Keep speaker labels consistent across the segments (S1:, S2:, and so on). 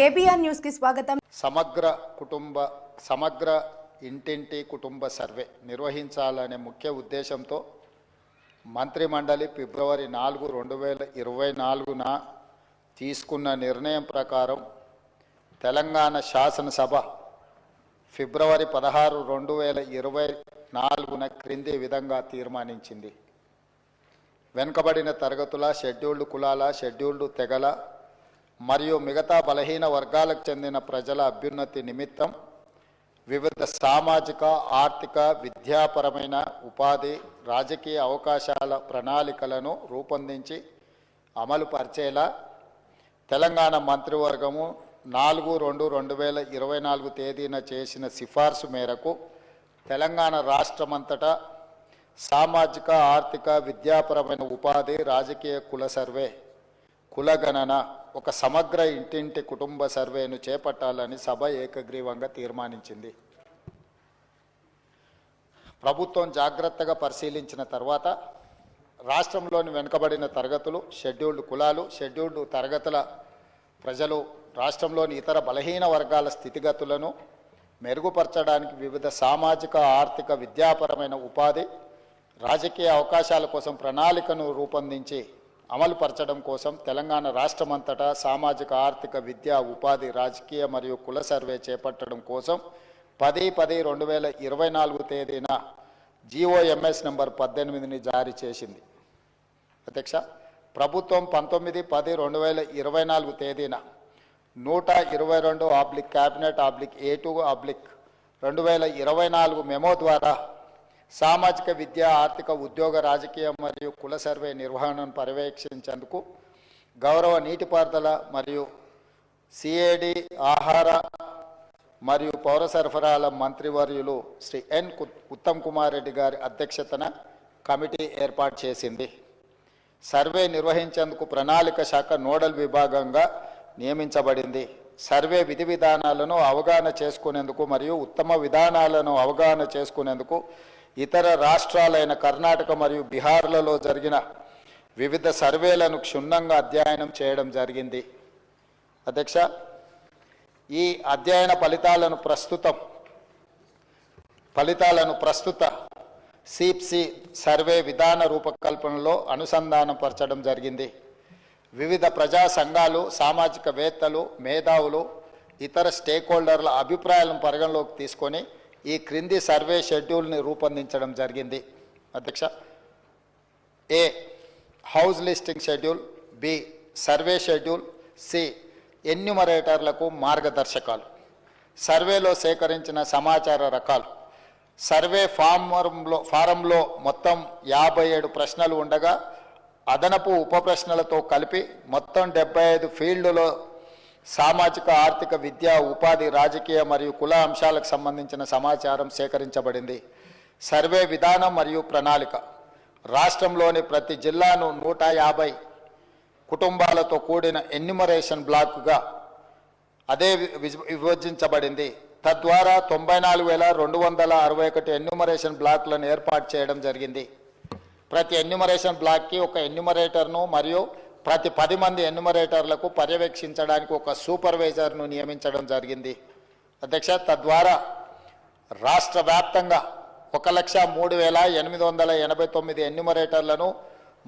S1: KBR న్యూస్కి స్వాగతం.
S2: సమగ్ర కుటుంబ సమగ్ర ఇంటింటి కుటుంబ సర్వే నిర్వహించాలనే ముఖ్య ఉద్దేశంతో మంత్రిమండలి ఫిబ్రవరి నాలుగు రెండు వేల ఇరవై నాలుగున తీసుకున్న నిర్ణయం ప్రకారం తెలంగాణ శాసనసభ ఫిబ్రవరి పదహారు రెండు వేల ఇరవై నాలుగున క్రింది విధంగా తీర్మానించింది. వెనుకబడిన తరగతుల షెడ్యూల్డ్ కులాల షెడ్యూల్డ్ తెగల మరియు మిగతా బలహీన వర్గాలకు చెందిన ప్రజల అభ్యున్నతి నిమిత్తం వివిధ సామాజిక ఆర్థిక విద్యాపరమైన ఉపాధి రాజకీయ అవకాశాల ప్రణాళికలను రూపొందించి అమలు పరిచేలా తెలంగాణ మంత్రివర్గము నాలుగు రెండు రెండు వేల ఇరవై నాలుగు తేదీన చేసిన సిఫార్సు మేరకు తెలంగాణ రాష్ట్రమంతటా సామాజిక ఆర్థిక విద్యాపరమైన ఉపాధి రాజకీయ కుల సర్వే కులగణన ఒక సమగ్ర ఇంటింటి కుటుంబ సర్వేను చేపట్టాలని సభ ఏకగ్రీవంగా తీర్మానించింది. ప్రభుత్వం జాగ్రత్తగా పరిశీలించిన తర్వాత రాష్ట్రంలోని వెనుకబడిన తరగతులు షెడ్యూల్డ్ కులాలు షెడ్యూల్డ్ తరగతుల ప్రజలు రాష్ట్రంలోని ఇతర బలహీన వర్గాల స్థితిగతులను మెరుగుపరచడానికి వివిధ సామాజిక ఆర్థిక విద్యాపరమైన ఉపాధి రాజకీయ అవకాశాల కోసం ప్రణాళికను రూపొందించి అమలుపరచడం కోసం తెలంగాణ రాష్ట్రమంతటా సామాజిక ఆర్థిక విద్యా ఉపాధి రాజకీయ మరియు కుల సర్వే చేపట్టడం కోసం పది పది రెండు వేల ఇరవై నాలుగు తేదీన జిఓఎంఎస్ నెంబర్ పద్దెనిమిదిని జారీ చేసింది. అధ్యక్ష ప్రభుత్వం పంతొమ్మిది పది రెండు వేల ఇరవై నాలుగు తేదీన నూట ఇరవై రెండు oblique cabinet oblique A two oblique రెండు వేల ఇరవై నాలుగు మెమో ద్వారా సామాజిక విద్య ఆర్థిక ఉద్యోగ రాజకీయ మరియు కుల సర్వే నిర్వహణను పర్యవేక్షించేందుకు గౌరవ నీటిపారుదల మరియు సిఏడి ఆహార మరియు పౌర సరఫరాల మంత్రివర్యులు శ్రీ ఎన్ కు- ఉత్తమ్ కుమార్ రెడ్డి గారి అధ్యక్షతన కమిటీ ఏర్పాటు చేసింది. సర్వే నిర్వహించేందుకు ప్రణాళిక శాఖ నోడల్ విభాగంగా నియమించబడింది. సర్వే విధి విధానాలను అవగాహన చేసుకునేందుకు మరియు ఉత్తమ విధానాలను అవగాహన చేసుకునేందుకు ఇతర రాష్ట్రాలైన కర్ణాటక మరియు బీహార్లలో జరిగిన వివిధ సర్వేలను క్షుణ్ణంగా అధ్యయనం చేయడం జరిగింది. అధ్యక్ష ఈ అధ్యయన ఫలితాలను ప్రస్తుతం ఫలితాలను ప్రస్తుత సిప్సి సర్వే విధాన రూపకల్పనలో అనుసంధానపరచడం జరిగింది. వివిధ ప్రజా సంఘాలు సామాజికవేత్తలు మేధావులు ఇతర స్టేక్ హోల్డర్ల అభిప్రాయాలను పరిగణలోకి తీసుకొని ఈ క్రింది సర్వే షెడ్యూల్ని రూపొందించడం జరిగింది. అధ్యక్ష A house listing schedule B survey schedule C ఎన్యుమరేటర్లకు మార్గదర్శకాలు. సర్వేలో సేకరించిన సమాచార రకాలు. సర్వే ఫారంలో ఫారంలో మొత్తం యాభై ఏడు ప్రశ్నలు ఉండగా అదనపు ఉప ప్రశ్నలతో కలిపి మొత్తం డెబ్బై ఐదు ఫీల్డ్లో సామాజిక ఆర్థిక విద్య ఉపాధి రాజకీయ మరియు కుల అంశాలకు సంబంధించిన సమాచారం సేకరించబడింది. సర్వే విధానం మరియు ప్రణాళిక. రాష్ట్రంలోని ప్రతి జిల్లాను నూట యాభై కుటుంబాలతో కూడిన ఎన్యుమరేషన్ బ్లాక్గా అదే వి- విభజించబడింది. తద్వారా తొంభై నాలుగు వేల రెండు వందల అరవై ఒకటి ఎన్యుమరేషన్ బ్లాక్లను ఏర్పాటు చేయడం జరిగింది. ప్రతి ఎన్యుమరేషన్ బ్లాక్కి ఒక ఎన్యుమరేటర్ను మరియు ప్రతి పది మంది ఎన్యుమరేటర్లకు పర్యవేక్షించడానికి ఒక సూపర్వైజర్ను నియమించడం జరిగింది. అధ్యక్ష తద్వారా రాష్ట్ర వ్యాప్తంగా ఒక లక్ష మూడు వేల ఎనిమిది వందల ఎనభై తొమ్మిది ఎన్యుమరేటర్లను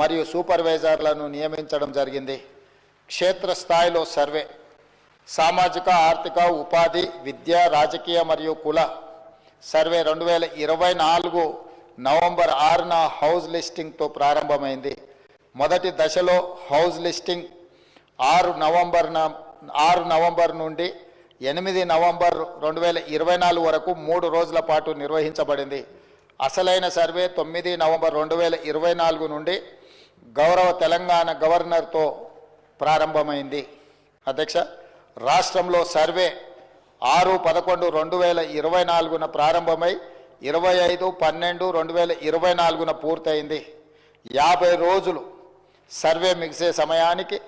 S2: మరియు సూపర్వైజర్లను నియమించడం జరిగింది. క్షేత్రస్థాయిలో సర్వే సామాజిక ఆర్థిక ఉపాధి విద్య రాజకీయ మరియు కుల సర్వే రెండు వేల ఇరవై నాలుగు నవంబర్ ఆరున హౌస్ లిస్టింగ్తో ప్రారంభమైంది. మొదటి దశలో హౌస్ లిస్టింగ్ ఆరు నవంబర్న ఆరు నవంబర్ నుండి ఎనిమిది నవంబర్ రెండు వేల ఇరవై నాలుగు వరకు మూడు రోజుల పాటు నిర్వహించబడింది. అసలైన సర్వే తొమ్మిది నవంబర్ రెండు వేల ఇరవై నాలుగు నుండి గౌరవ తెలంగాణ గవర్నర్తో ప్రారంభమైంది. అధ్యక్ష రాష్ట్రంలో సర్వే ఆరు పదకొండు రెండు వేల ఇరవై నాలుగున ప్రారంభమై ఇరవై ఐదు పన్నెండు రెండు వేల ఇరవై నాలుగున పూర్తయింది. యాభై రోజులు సర్వే మిగిసే సమయానికి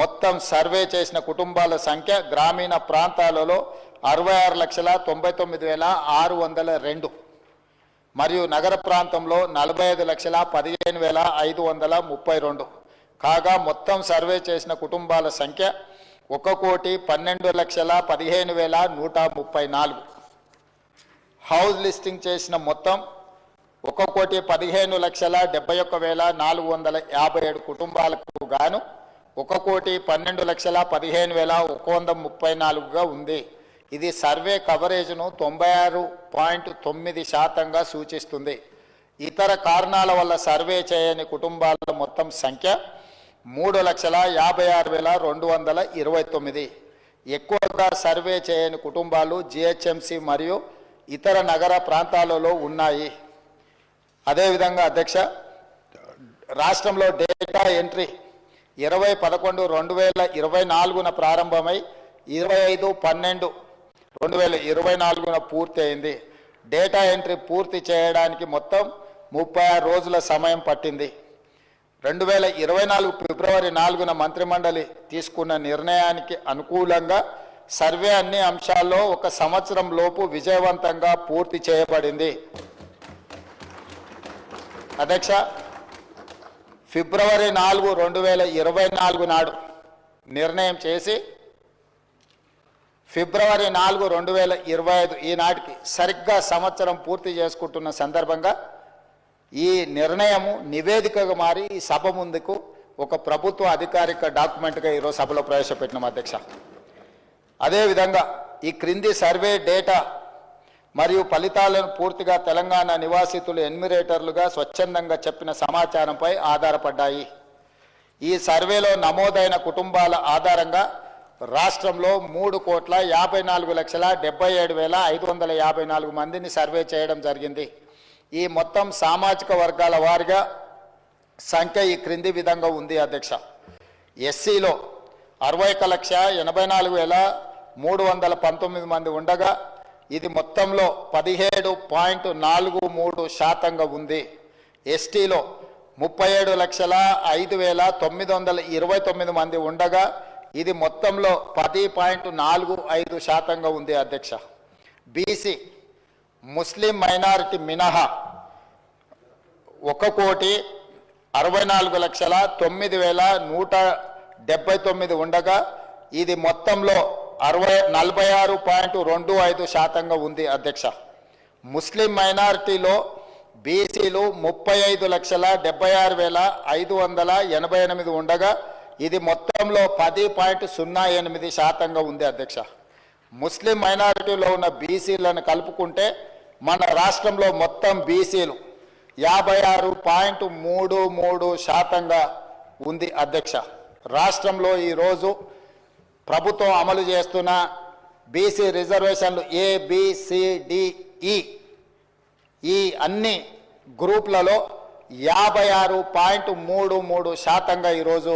S2: మొత్తం సర్వే చేసిన కుటుంబాల సంఖ్య గ్రామీణ ప్రాంతాలలో అరవై ఆరు లక్షల తొంభై తొమ్మిది వేల ఆరు వందల రెండు. మరియు నగర ప్రాంతంలో నలభై ఐదు లక్షల పదిహేను వేల ఐదు వందల ముప్పై రెండు. కాగా మొత్తం సర్వే చేసిన కుటుంబాల సంఖ్య ఒక కోటి పన్నెండు లక్షల పదిహేను వేల నూట ముప్పై నాలుగు. హౌస్ లిస్టింగ్ చేసిన మొత్తం ఒక కోటి పదిహేను లక్షల డెబ్బై ఒక్క వేల నాలుగు వందల యాభై ఏడు కుటుంబాలకు గాను ఒక కోటి పన్నెండు లక్షల పదిహేను వేల ఒక వంద ముప్పై నాలుగుగా ఉంది. ఇది సర్వే కవరేజ్ను తొంభై ఆరు పాయింట్ తొమ్మిది శాతంగా సూచిస్తుంది. ఇతర కారణాల వల్ల సర్వే చేయని కుటుంబాల మొత్తం సంఖ్య మూడు లక్షల యాభై ఆరు వేల రెండు వందల ఇరవై తొమ్మిది. ఎక్కువగా సర్వే చేయని కుటుంబాలు జిహెచ్ఎంసి మరియు ఇతర నగర ప్రాంతాలలో ఉన్నాయి. అదేవిధంగా అధ్యక్ష రాష్ట్రంలో డేటా ఎంట్రీ ఇరవై పదకొండు రెండు వేల ఇరవై నాలుగున ప్రారంభమై ఇరవై ఐదు పన్నెండు రెండు వేల ఇరవై నాలుగున పూర్తి అయింది. డేటా ఎంట్రీ పూర్తి చేయడానికి మొత్తం ముప్పై ఆరు రోజుల సమయం పట్టింది. రెండు వేల ఇరవై నాలుగు ఫిబ్రవరి నాలుగున మంత్రిమండలి తీసుకున్న నిర్ణయానికి అనుకూలంగా సర్వే అన్ని అంశాల్లో ఒక సంవత్సరం లోపు విజయవంతంగా పూర్తి చేయబడింది. అధ్యక్ష ఫిబ్రవరి నాలుగు రెండు వేల ఇరవై నాలుగు నాడు నిర్ణయం చేసి ఫిబ్రవరి నాలుగు రెండు వేల ఇరవై ఐదు ఈనాటికి సరిగ్గా సంవత్సరం పూర్తి చేసుకుంటున్న సందర్భంగా ఈ నిర్ణయము నివేదికగా మారి ఈ సభ ముందుకు ఒక ప్రభుత్వ అధికారిక డాక్యుమెంట్గా ఈరోజు సభలో ప్రవేశపెట్టినాం అధ్యక్ష. అదేవిధంగా ఈ క్రింది సర్వే డేటా మరియు ఫలితాలను పూర్తిగా తెలంగాణ నివాసితులు ఎన్మిరేటర్లుగా స్వచ్ఛందంగా చెప్పిన సమాచారంపై ఆధారపడ్డాయి. ఈ సర్వేలో నమోదైన కుటుంబాల ఆధారంగా రాష్ట్రంలో మూడు కోట్ల యాభై నాలుగు లక్షల డెబ్బై ఏడు వేల ఐదు వందల యాభై నాలుగు మందిని సర్వే చేయడం జరిగింది. ఈ మొత్తం సామాజిక వర్గాల వారిగా సంఖ్య ఈ క్రింది విధంగా ఉంది అధ్యక్ష. ఎస్సీలో అరవై ఒక లక్ష ఎనభై నాలుగు వేల మూడు వందల పంతొమ్మిది మంది ఉండగా ఇది మొత్తంలో పదిహేడు పాయింట్ నాలుగు మూడు శాతంగా ఉంది. ఎస్టీలో ముప్పై ఏడు లక్షల ఐదు వేల తొమ్మిది వందల ఇరవై తొమ్మిది మంది ఉండగా ఇది మొత్తంలో పది పాయింట్ నాలుగు ఐదు శాతంగా ఉంది అధ్యక్ష. బీసీ ముస్లిం మైనారిటీ మినహా ఒక కోటి అరవై నాలుగు లక్షల తొమ్మిది వేల నూట డెబ్బై తొమ్మిది ఉండగా ఇది మొత్తంలో అరవై నలభై ఆరు పాయింట్ రెండు ఐదు శాతంగా ఉంది అధ్యక్ష. ముస్లిం మైనారిటీలో బీసీలు ముప్పై ఐదు లక్షల డెబ్బై ఆరు వేల ఐదు వందల ఎనభై ఎనిమిది ఉండగా ఇది మొత్తంలో పది పాయింట్ సున్నా ఎనిమిది శాతంగా ఉంది అధ్యక్ష. ముస్లిం మైనారిటీలో ఉన్న బీసీలను కలుపుకుంటే మన రాష్ట్రంలో మొత్తం బీసీలు యాభై ఆరు పాయింట్ మూడు మూడు శాతంగా ఉంది అధ్యక్ష. రాష్ట్రంలో ఈరోజు ప్రభుత్వం అమలు చేస్తున్న బీసీ రిజర్వేషన్లు ఏ ఈ ఈ అన్ని గ్రూప్లలో యాభై ఆరు పాయింట్ మూడు మూడు శాతంగా ఈరోజు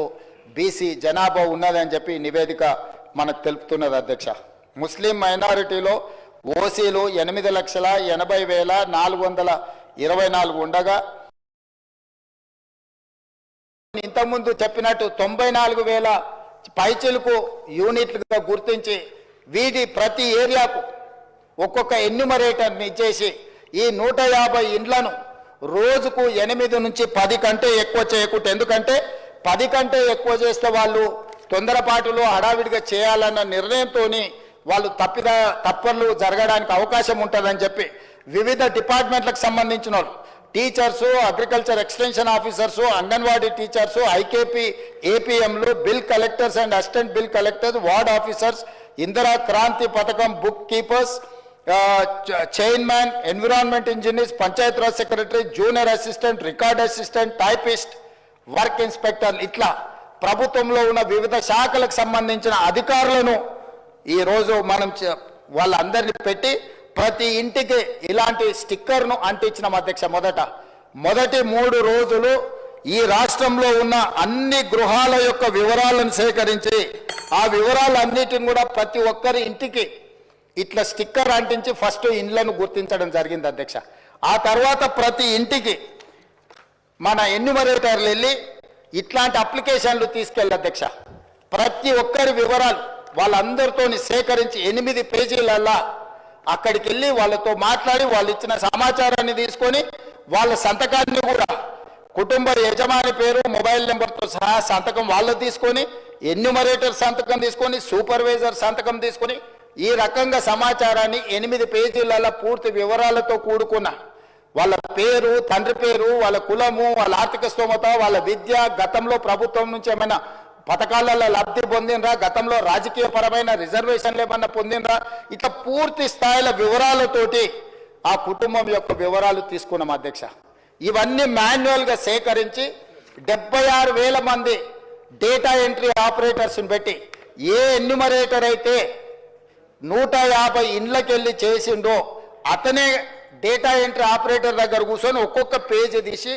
S2: బీసీ జనాభా ఉన్నదని చెప్పి నివేదిక మనకు తెలుపుతున్నది అధ్యక్ష. ముస్లిం మైనారిటీలో ఓసీలు ఎనిమిది లక్షల ఎనభై వేల నాలుగు వందల ఇరవై నాలుగు ఉండగా ఇంతకుముందు చెప్పినట్టు తొంభై నాలుగు వేల పైచిలకు యూనిట్లుగా గుర్తించి వీటి ప్రతి ఏరియాకు ఒక్కొక్క ఎన్యుమరేటర్ని ఇచ్చేసి ఈ నూట యాభై ఇండ్లను రోజుకు ఎనిమిది నుంచి పది కంటే ఎక్కువ చేయకూడదు ఎందుకంటే పది కంటే ఎక్కువ చేస్తే వాళ్ళు తొందరపాటులో హడావిడిగా చేయాలన్న నిర్ణయంతో వాళ్ళు తప్పిద తప్పర్లు జరగడానికి అవకాశం ఉంటుందని చెప్పి వివిధ డిపార్ట్మెంట్లకు సంబంధించిన వాళ్ళు teachers agriculture extension officers anganwadi teachers IKP ఏపీఎంలు bill collectors and assistant bill collectors ward officers Indira Kranti పథకం book keepers chairman environment engineers panchayat raj secretary junior assistant record assistant typist work inspector ఇట్లా ప్రభుత్వంలో ఉన్న వివిధ శాఖలకు సంబంధించిన అధికారులను ఈ రోజు మనం వాళ్ళందరినీ పెట్టి ప్రతి ఇంటికి ఇలాంటి స్టిక్కర్ను అంటించిన అధ్యక్ష మొదట. మొదటి మూడు రోజులు ఈ రాష్ట్రంలో ఉన్న అన్ని గృహాల యొక్క వివరాలను సేకరించి ఆ వివరాలన్నిటిని కూడా ప్రతి ఒక్కరి ఇంటికి ఇట్లా స్టిక్కర్ అంటించి ఫస్ట్ ఇండ్లను గుర్తించడం జరిగింది అధ్యక్ష. ఆ తర్వాత ప్రతి ఇంటికి మన ఎన్యుమరేటర్లు వెళ్ళి ఇట్లాంటి అప్లికేషన్లు తీసుకెళ్ళి అధ్యక్ష. ప్రతి ఒక్కరి వివరాలు వాళ్ళందరితో సేకరించి ఎనిమిది పేజీలల్లా అక్కడికి వెళ్ళి వాళ్ళతో మాట్లాడి వాళ్ళు ఇచ్చిన సమాచారాన్ని తీసుకొని వాళ్ళ సంతకాన్ని కూడా కుటుంబ యజమాని పేరు మొబైల్ నెంబర్తో సహా సంతకం వాళ్ళు తీసుకొని ఎన్యుమరేటర్ సంతకం తీసుకొని సూపర్వైజర్ సంతకం తీసుకొని ఈ రకంగా సమాచారాన్ని ఎనిమిది పేజీలలో పూర్తి వివరాలతో కూడుకున్న వాళ్ళ పేరు తండ్రి పేరు వాళ్ళ కులము వాళ్ళ ఆర్థిక స్తోమత వాళ్ళ విద్య గతంలో ప్రభుత్వం నుంచి ఏమైనా పథకాలలో లబ్ధి పొందినరా? గతంలో రాజకీయ పరమైన రిజర్వేషన్లు ఏమన్నా పొందినరా? ఇట్లా పూర్తి స్థాయిల వివరాలతోటి ఆ కుటుంబం యొక్క వివరాలు తీసుకున్నాం అధ్యక్ష. ఇవన్నీ మాన్యువల్గా సేకరించి డెబ్బై ఆరు వేల మంది డేటా ఎంట్రీ ఆపరేటర్స్ని పెట్టి ఏ ఎన్యుమరేటర్ అయితే నూట యాభై ఇండ్లకెళ్ళి చేసిండో అతనే డేటా ఎంట్రీ ఆపరేటర్ దగ్గర కూర్చొని ఒక్కొక్క పేజీ తీసి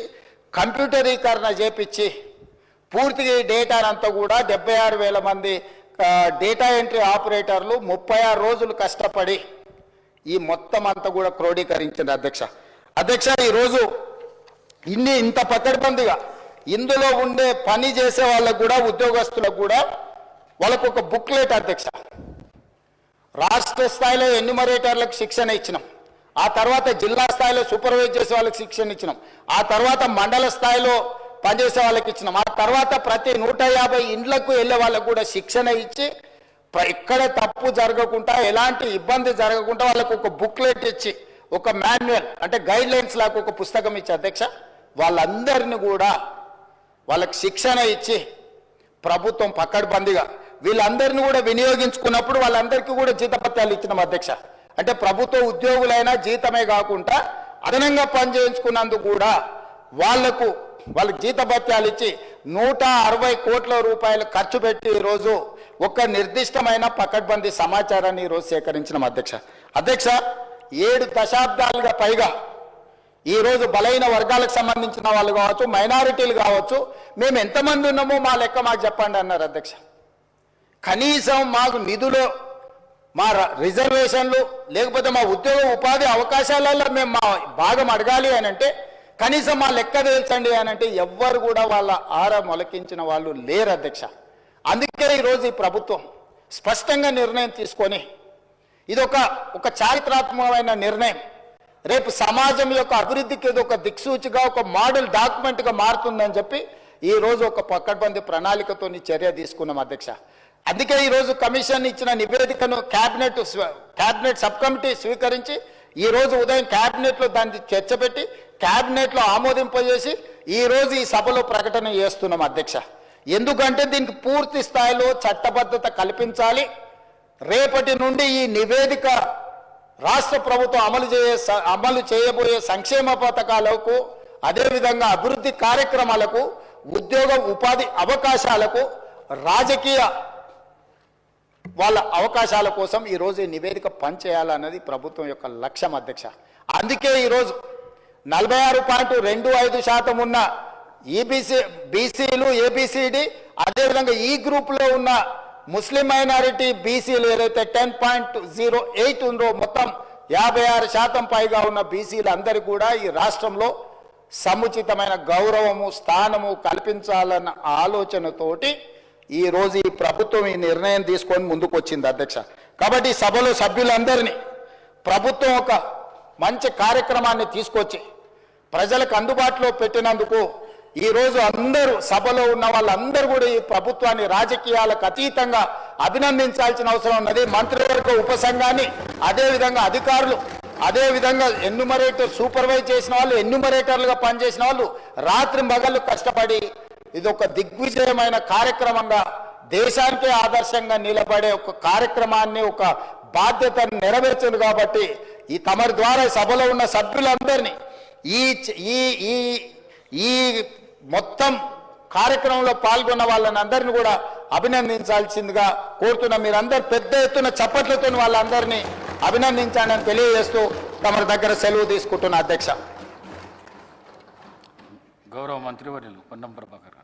S2: కంప్యూటరీకరణ చేపించి పూర్తిగా ఈ డేటానంతా కూడా డెబ్బై ఆరు వేల మంది డేటా ఎంట్రీ ఆపరేటర్లు ముప్పై ఆరు రోజులు కష్టపడి ఈ మొత్తం అంతా కూడా క్రోడీకరించింది అధ్యక్ష. అధ్యక్ష ఈరోజు ఇన్ని ఇంత పకడ్బందీగా ఇందులో ఉండే పని చేసే వాళ్ళకు కూడా ఉద్యోగస్తులకు కూడా వాళ్ళకు ఒక బుక్లెట్ అధ్యక్ష. రాష్ట్ర స్థాయిలో ఎన్యుమరేటర్లకు శిక్షణ ఇచ్చినాం. ఆ తర్వాత జిల్లా స్థాయిలో సూపర్వైజ్ చేసే వాళ్ళకి శిక్షణ ఇచ్చినాం. ఆ తర్వాత మండల స్థాయిలో పనిచేసే వాళ్ళకి ఇచ్చినాం ఆ తర్వాత ప్రతి నూట యాభై ఇండ్లకు వెళ్ళే వాళ్ళకు కూడా శిక్షణ ఇచ్చి ఎక్కడ తప్పు జరగకుండా ఎలాంటి ఇబ్బంది జరగకుండా వాళ్ళకు ఒక బుక్లెట్ ఇచ్చి ఒక మాన్యువల్ అంటే గైడ్ లైన్స్ లాగా ఒక పుస్తకం ఇచ్చి అధ్యక్ష వాళ్ళందరిని కూడా వాళ్ళకి శిక్షణ ఇచ్చి ప్రభుత్వం పక్కడబందిగా వీళ్ళందరినీ కూడా వినియోగించుకున్నప్పుడు వాళ్ళందరికీ కూడా జీతపత్యాలు ఇచ్చినాం అధ్యక్ష. అంటే ప్రభుత్వ ఉద్యోగులైనా జీతమే కాకుండా అదనంగా పనిచేయించుకున్నందుకు కూడా వాళ్ళకు వాళ్ళకి జీతభత్యాలు ఇచ్చి నూట అరవై కోట్ల రూపాయలు ఖర్చు పెట్టి ఈరోజు ఒక నిర్దిష్టమైన పకడ్బందీ సమాచారాన్ని ఈరోజు సేకరించిన అధ్యక్ష. అధ్యక్ష ఏడు దశాబ్దాలుగా పైగా ఈరోజు బలైన వర్గాలకు సంబంధించిన వాళ్ళు కావచ్చు మైనారిటీలు కావచ్చు మేము ఎంతమంది ఉన్నామో మా లెక్క మాకు చెప్పండి అన్నారు అధ్యక్ష. కనీసం మాకు నిధులు మా ర- రిజర్వేషన్లు లేకపోతే మా ఉద్యోగ ఉపాధి అవకాశాలలో మేము మా భాగం అడగాలి అని అంటే కనీసం మా లెక్క తెలుసండి అని అంటే ఎవ్వరు కూడా వాళ్ళ ఆర మొలకించిన వాళ్ళు లేరు అధ్యక్ష. అందుకే ఈరోజు ఈ ప్రభుత్వం స్పష్టంగా నిర్ణయం తీసుకొని ఇది ఒక ఒక చారిత్రాత్మకమైన నిర్ణయం. రేపు సమాజం యొక్క అభివృద్ధికి ఇది ఒక దిక్సూచిగా ఒక మోడల్ డాక్యుమెంట్గా మారుతుందని చెప్పి ఈ రోజు ఒక పక్కడ్బంది ప్రణాళికతో చర్య తీసుకున్నాం అధ్యక్ష. అందుకే ఈరోజు కమిషన్ ఇచ్చిన నివేదికను క్యాబినెట్ స్వ- సబ్ కమిటీ స్వీకరించి ఈ రోజు ఉదయం క్యాబినెట్లో దాన్ని చర్చ పెట్టి క్యాబినెట్లో ఆమోదింపజేసి ఈ ఈ సభలో ప్రకటన చేస్తున్నాం అధ్యక్ష. ఎందుకంటే దీనికి పూర్తి స్థాయిలో చట్టబద్ధత కల్పించాలి. రేపటి నుండి ఈ నివేదిక రాష్ట్ర ప్రభుత్వం అమలు చేయ స- అమలు చేయబోయే సంక్షేమ పథకాలకు అదేవిధంగా అభివృద్ధి కార్యక్రమాలకు ఉద్యోగ ఉపాధి అవకాశాలకు రాజకీయ వాళ్ళ అవకాశాల కోసం ఈరోజు ఈ నివేదిక పనిచేయాలన్నది ప్రభుత్వం యొక్క లక్ష్యం అధ్యక్ష. అందుకే ఈరోజు నలభై ఆరు పాయింట్ రెండు ఐదు శాతం ఉన్న ఈబీసీ బీసీలు ఏబిసిడి అదేవిధంగా ఈ గ్రూప్లో ఉన్న ముస్లిం మైనారిటీ బీసీలు ఏదైతే టెన్ పాయింట్ జీరో ఎయిట్ ఉందో మొత్తం యాభై ఆరు శాతం పైగా ఉన్న బీసీలు అందరికీ కూడా ఈ రాష్ట్రంలో సముచితమైన గౌరవము స్థానము కల్పించాలన్న ఆలోచనతోటి ఈ రోజు ఈ ప్రభుత్వం ఈ నిర్ణయం తీసుకొని ముందుకు వచ్చింది అధ్యక్ష. కాబట్టి సభలో సభ్యులందరినీ ప్రభుత్వం ఒక మంచి కార్యక్రమాన్ని తీసుకొచ్చి ప్రజలకు అందుబాటులో పెట్టినందుకు ఈ రోజు అందరూ సభలో ఉన్న వాళ్ళందరూ కూడా ఈ ప్రభుత్వాన్ని రాజకీయాలకు అతీతంగా అభినందించాల్సిన అవసరం ఉన్నది. మంత్రివర్గ ఉపసంఘాన్ని అదేవిధంగా అధికారులు అదే విధంగా ఎన్యుమరేటర్ సూపర్వైజ్ చేసిన వాళ్ళు ఎన్యుమరేటర్లుగా పనిచేసిన వాళ్ళు రాత్రి మగళ్ళు కష్టపడి ఇది ఒక దిగ్విజయమైన కార్యక్రమంగా దేశానికే ఆదర్శంగా నిలబడే ఒక కార్యక్రమాన్ని ఒక బాధ్యతను నెరవేర్చింది కాబట్టి ఈ తమరి ద్వారా సభలో ఉన్న సభ్యులందరినీ ఈ ఈ ఈ ఈ మొత్తం కార్యక్రమంలో పాల్గొన్న వాళ్ళని అందరిని కూడా అభినందించాల్సిందిగా కోరుతున్న మీరందరు పెద్ద ఎత్తున చప్పట్లతో వాళ్ళందరినీ అభినందించాలని తెలియజేస్తూ తమ దగ్గర సెలవు తీసుకుంటున్న అధ్యక్ష.
S1: గౌరవ మంత్రివర్యులు పొన్నం ప్రభాకర్